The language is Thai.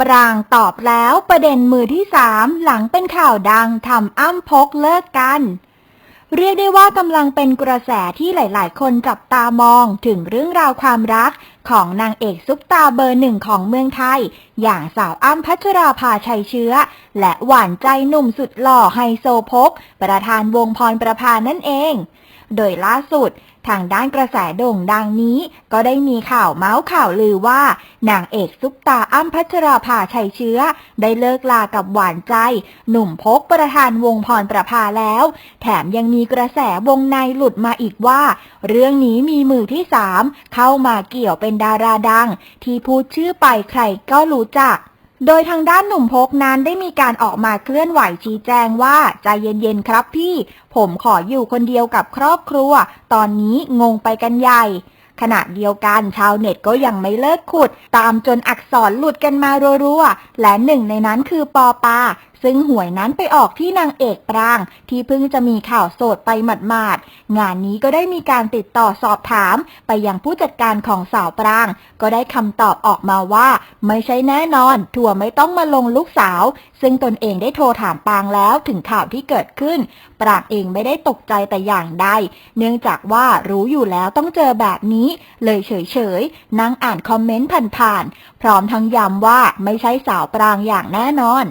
ปรางตอบแล้วประเด็นมือที่สามหลังเป็นข่าวดังทำอ้ำพกเลิกกัน เรียกได้ว่ากำลังเป็นกระแสที่หลาย ๆ คนจับตามองถึงเรื่องราวความรัก ของนางเอกซุปตาเบอร์หนึ่งของเมืองไทย อย่างสาวอ้ำพัชราภาชัยเชื้อ และหวานใจหนุ่มสุดหล่อไฮโซพก ประธานวงพรประพานั่นเอง โดยล่าสุดทางด้านกระแสโด่งดังนี้ ก็ได้มีข่าวเมาส์ข่าวลือว่า นางเอกซุปตาอ้ำพัชราภาชัยเชื้อ ได้เลิกลากับหวานใจ หนุ่มพกประธานวงพรประภาแล้ว แถมยังมีกระแสวงในหลุดมาอีกว่า เรื่องนี้มีมือที่สามเข้ามาเกี่ยวเป็นดาราดัง ที่พูดชื่อไปใครก็รู้จัก โดยทางด้านหนุ่มพกนั้นได้มีการออกมาเคลื่อนไหวชี้แจงว่าใจเย็นๆครับพี่ ผมขออยู่คนเดียวกับครอบครัว ตอนนี้งงไปกันใหญ่ ขณะเดียวกันชาวเน็ตก็ยังไม่เลิกขุด ตามจนอักษรหลุดกันมารัวๆ และหนึ่งในนั้นคือปอปา ซึ่งหวยนั้นไปออกที่นางเอกปราง ที่เพิ่งจะมีข่าวโสดไปหมาดๆ งานนี้ก็ได้มีการติดต่อสอบถาม ไปยังผู้จัดการของสาวปราง ก็ได้คำตอบออกมาว่า ไม่ใช่แน่นอน ถั่วไม่ต้องมาลงลูกสาว ซึ่งตนเองได้โทรถามปรางแล้วถึงข่าวที่เกิดขึ้น ปรางเองไม่ได้ตกใจแต่อย่างใด เนื่องจากว่ารู้อยู่แล้วต้องเจอแบบนี้นี้เลยเฉยๆ นั่งอ่านคอมเมนต์ผ่านๆ พร้อมทั้งย้ำว่าไม่ใช่สาวปรางอย่างแน่นอน